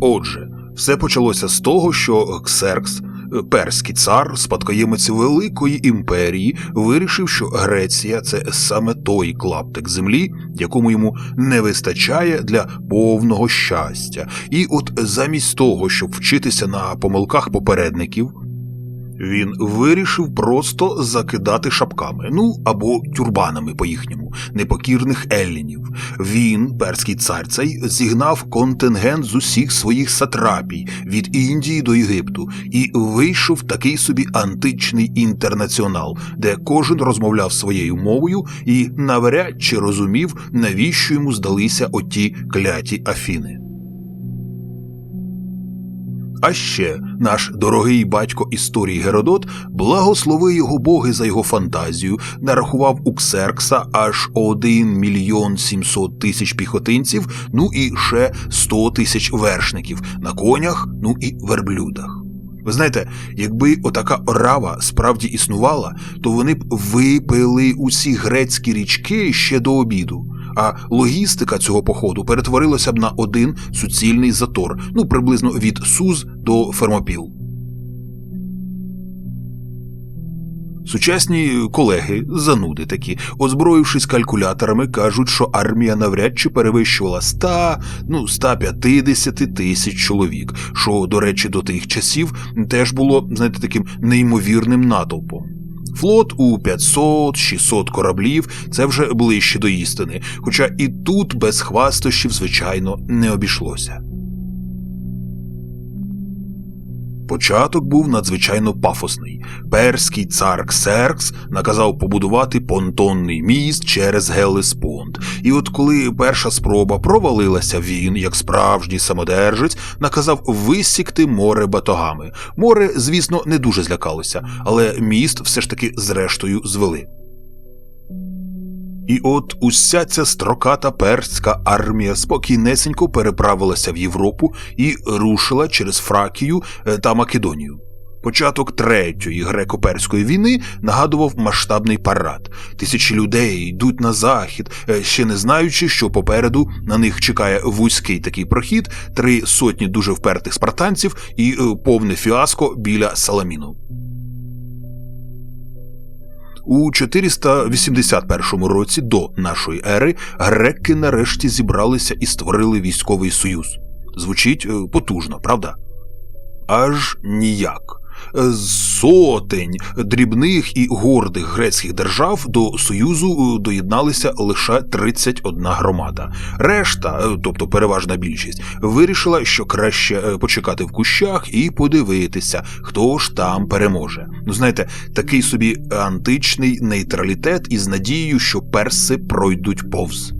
Отже, все почалося з того, що Ксеркс, перський цар, спадкоємець великої імперії, вирішив, що Греція це саме той клаптик землі, якому йому не вистачає для повного щастя. І от замість того, щоб вчитися на помилках попередників, він вирішив просто закидати шапками, ну або тюрбанами по-їхньому, непокірних еллінів. Він, перський цар цей, зігнав контингент з усіх своїх сатрапій від Індії до Єгипту і вийшов такий собі античний інтернаціонал, де кожен розмовляв своєю мовою і навряд чи розумів, навіщо йому здалися оті кляті Афіни. А ще наш дорогий батько історії Геродот, благослови його боги за його фантазію, нарахував у Ксеркса аж 1 мільйон 700 тисяч піхотинців, ну і ще 100 тисяч вершників на конях, ну і верблюдах. Ви знаєте, якби отака орава справді існувала, то вони б випили усі грецькі річки ще до обіду. А логістика цього походу перетворилася б на один суцільний затор, ну приблизно від Суз до Фермопіл. Сучасні колеги, зануди такі, озброївшись калькуляторами, кажуть, що армія навряд чи перевищувала 100, ну 150 тисяч чоловік, що, до речі, до тих часів теж було, знаєте, таким неймовірним натовпом. Флот у 500-600 кораблів це вже ближче до істини, хоча і тут без хвастощів, звичайно, не обійшлося. Початок був надзвичайно пафосний. Перський цар Ксеркс наказав побудувати понтонний міст через Гелеспонд. І от коли перша спроба провалилася, він, як справжній самодержець, наказав висікти море батогами. Море, звісно, не дуже злякалося, але міст все ж таки зрештою звели. І от уся ця строката перська армія спокійнесенько переправилася в Європу і рушила через Фракію е, та Македонію. Початок третьої греко-перської війни нагадував масштабний парад. Тисячі людей йдуть на захід, е, ще не знаючи, що попереду на них чекає вузький такий прохід, три сотні дуже впертих спартанців і е, повне фіаско біля Саламіну. У 481 році до нашої ери греки нарешті зібралися і створили військовий союз. Звучить е, потужно, правда? Аж ніяк. Сотень дрібних і гордих грецьких держав до Союзу е, доєдналися лише 31 громада. Решта, е, тобто переважна більшість, вирішила, що краще е, почекати в кущах і подивитися, хто ж там переможе. Ну, знаєте, такий собі античний нейтралітет із надією, що перси пройдуть повз.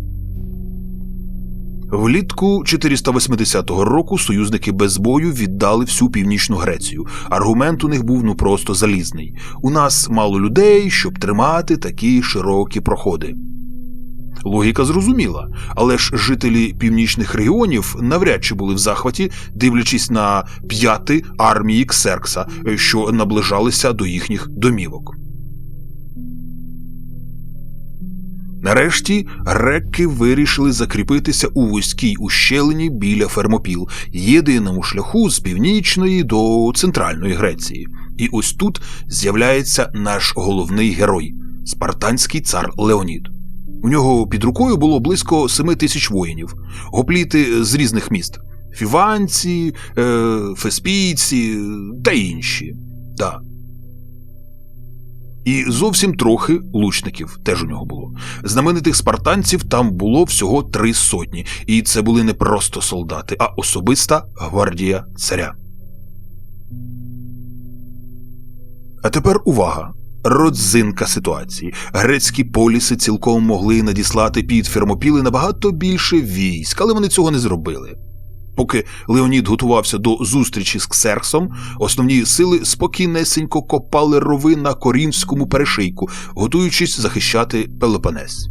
Влітку 480 року союзники без бою віддали всю північну Грецію. Аргумент у них був ну просто залізний. У нас мало людей, щоб тримати такі широкі проходи. Логіка зрозуміла, але ж жителі північних регіонів навряд чи були в захваті, дивлячись на п'яти армії Ксеркса, що наближалися до їхніх домівок. Нарешті греки вирішили закріпитися у вузькій ущелині біля Фермопіл, єдиному шляху з північної до центральної Греції. І ось тут з'являється наш головний герой спартанський цар Леонід. У нього під рукою було близько семи тисяч воїнів, гопліти з різних міст: фіванці, е, феспійці та інші. Да. І зовсім трохи лучників теж у нього було. Знаменитих спартанців там було всього три сотні, і це були не просто солдати, а особиста гвардія царя. А тепер увага. Родзинка ситуації. Грецькі поліси цілком могли надіслати під Фермопіли набагато більше військ, але вони цього не зробили. Поки Леонід готувався до зустрічі з Ксерксом, основні сили спокійнесенько копали рови на корінському перешийку, готуючись захищати Пелопонес.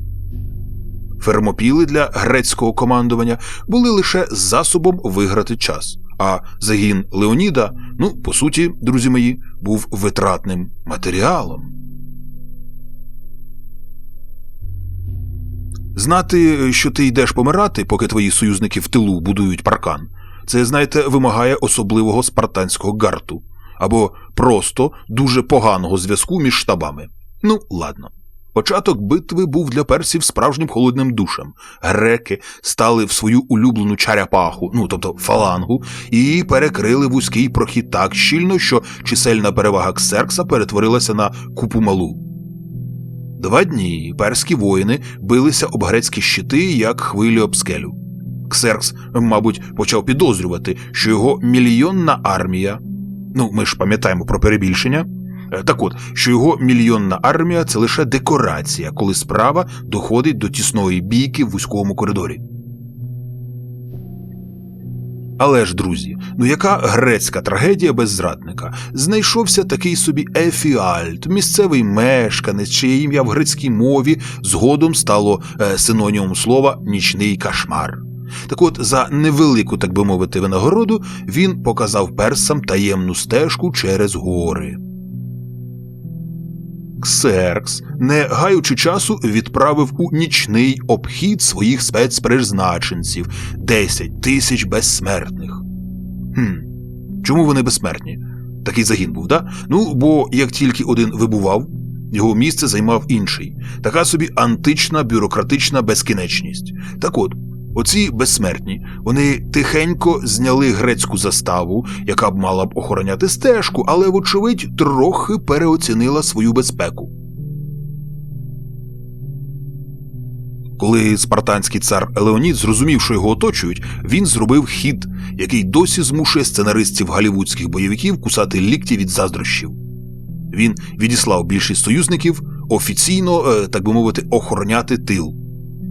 Фермопіли для грецького командування були лише засобом виграти час, а загін Леоніда, ну, по суті, друзі мої, був витратним матеріалом. Знати, що ти йдеш помирати, поки твої союзники в тилу будують паркан, Це, знаєте, вимагає особливого спартанського гарту або просто дуже поганого зв'язку між штабами. Ну, ладно. Початок битви був для персів справжнім холодним душем. Греки стали в свою улюблену чаряпаху, ну тобто фалангу, і перекрили вузький прохід так щільно, що чисельна перевага Ксеркса перетворилася на купу малу. Два дні перські воїни билися об грецькі щити, як хвилі об скелю. Ксеркс, мабуть, почав підозрювати, що його мільйонна армія, ну ми ж пам'ятаємо про перебільшення. Е, Так от, що його мільйонна армія це лише декорація, коли справа доходить до тісної бійки в вузькому коридорі. Але ж, друзі, ну яка грецька трагедія без зрадника? Знайшовся такий собі Ефіальт, місцевий мешканець, чиє ім'я в грецькій мові згодом стало е, синонімом слова нічний кошмар. Так от, за невелику, так би мовити, винагороду він показав персам таємну стежку через гори. Ксеркс, не гаючи часу, відправив у нічний обхід своїх спецпризначенців 10 тисяч безсмертних. Хм, чому вони безсмертні? Такий загін був, да? Ну, бо як тільки один вибував, його місце займав інший. Така собі антична бюрократична безкінечність. Так от, оці безсмертні, вони тихенько зняли грецьку заставу, яка б мала б охороняти стежку, але, вочевидь, трохи переоцінила свою безпеку. Коли спартанський цар Леонід зрозумів, що його оточують, він зробив хід, який досі змушує сценаристів голівудських бойовиків кусати лікті від заздрощів. Він відіслав більшість союзників офіційно, е, так би мовити, охороняти тил,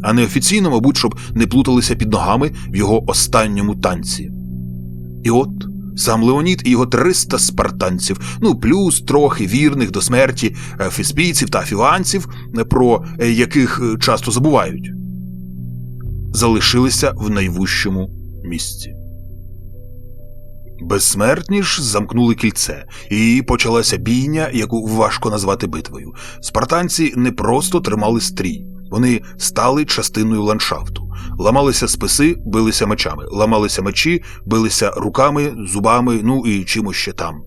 а неофіційно, мабуть, щоб не плуталися під ногами в його останньому танці. І от сам Леонід і його 300 спартанців, ну плюс трохи вірних до смерті е, фіспійців та філанців, е, про е, яких часто забувають, залишилися в найвужчому місці. Безсмертні ж замкнули кільце, і почалася бійня, яку важко назвати битвою. Спартанці не просто тримали стрій, вони стали частиною ландшафту. Ламалися списи, билися мечами, ламалися мечі, билися руками, зубами, ну і чимось ще там.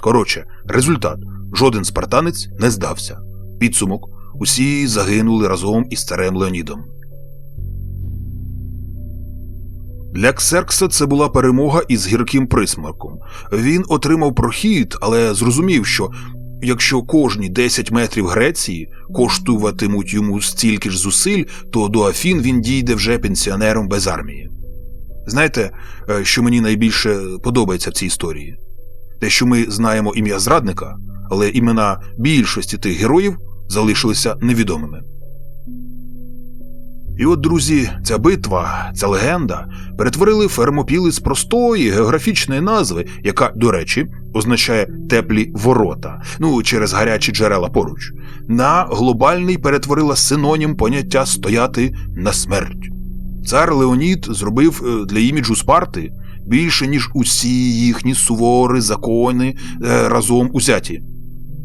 Коротше, результат жоден спартанець не здався. Підсумок усі загинули разом із царем Леонідом. Для Ксеркса це була перемога із гірким присмарком. Він отримав прохід, але зрозумів, що якщо кожні 10 метрів Греції коштуватимуть йому стільки ж зусиль, то до Афін він дійде вже пенсіонером без армії. Знаєте, е, що мені найбільше подобається в цій історії? Те, що ми знаємо ім'я зрадника, але імена більшості тих героїв залишилися невідомими. І от, друзі, ця битва, ця легенда перетворили Фермопіли з простої географічної назви, яка, до речі, означає теплі ворота, ну через гарячі джерела поруч, на глобальний перетворила синонім поняття стояти на смерть. Цар Леонід зробив е, для іміджу Спарти більше, ніж усі їхні сувори закони е, разом узяті.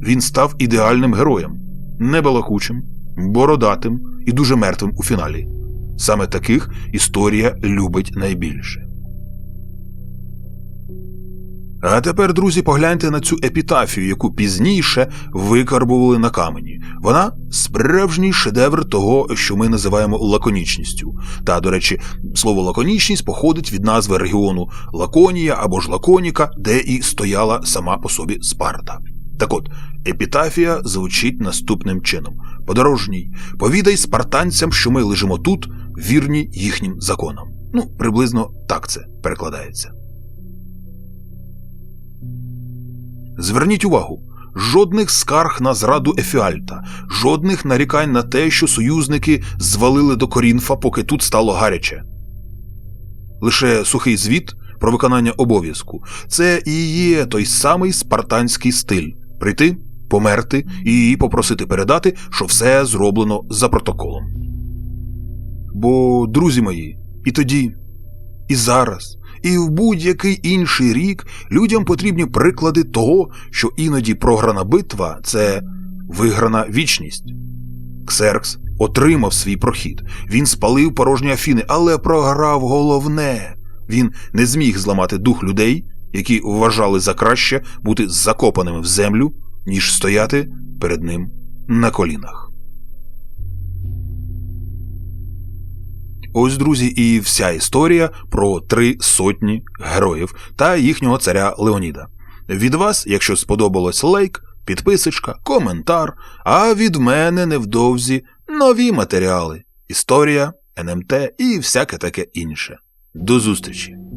Він став ідеальним героєм, небалакучим, бородатим і дуже мертвим у фіналі. Саме таких історія любить найбільше. А тепер, друзі, погляньте на цю епітафію, яку пізніше викарбували на камені. Вона справжній шедевр того, що ми називаємо лаконічністю. Та, до речі, слово лаконічність походить від назви регіону Лаконія або ж Лаконіка, де і стояла сама по собі Спарта. Так от, епітафія звучить наступним чином: Подорожній, повідай спартанцям, що ми лежимо тут, вірні їхнім законам. Ну, приблизно так це перекладається. Зверніть увагу. Жодних скарг на зраду Ефіальта, жодних нарікань на те, що союзники звалили до Корінфа, поки тут стало гаряче. Лише сухий звіт про виконання обов'язку це і є той самий спартанський стиль прийти, померти і попросити передати, що все зроблено за протоколом. Бо, друзі мої, і тоді, і зараз, і в будь-який інший рік людям потрібні приклади того, що іноді програна битва це виграна вічність. Ксеркс отримав свій прохід, він спалив порожні Афіни, але програв головне Він не зміг зламати дух людей, які вважали за краще бути закопаними в землю, ніж стояти перед ним на колінах. Ось, друзі, і вся історія про три сотні героїв та їхнього царя Леоніда. Від вас, якщо сподобалось лайк, підписочка, коментар, а від мене невдовзі нові матеріали, історія, НМТ і всяке таке інше. До зустрічі!